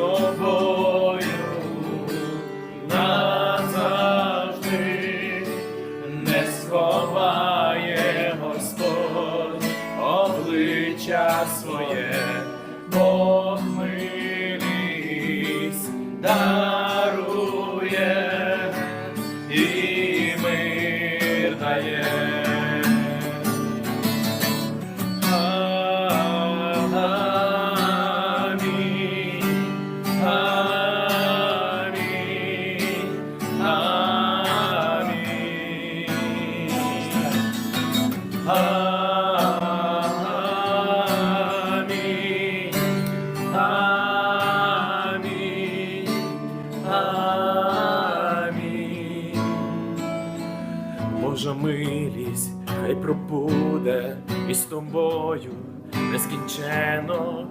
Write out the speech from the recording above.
тобою назавжди не сховає Господь обличчя своє, Бог милість дарує і мир дає. Амінь. Амінь. Амінь. Божа милість, хай пробуде із тобою нескінчено.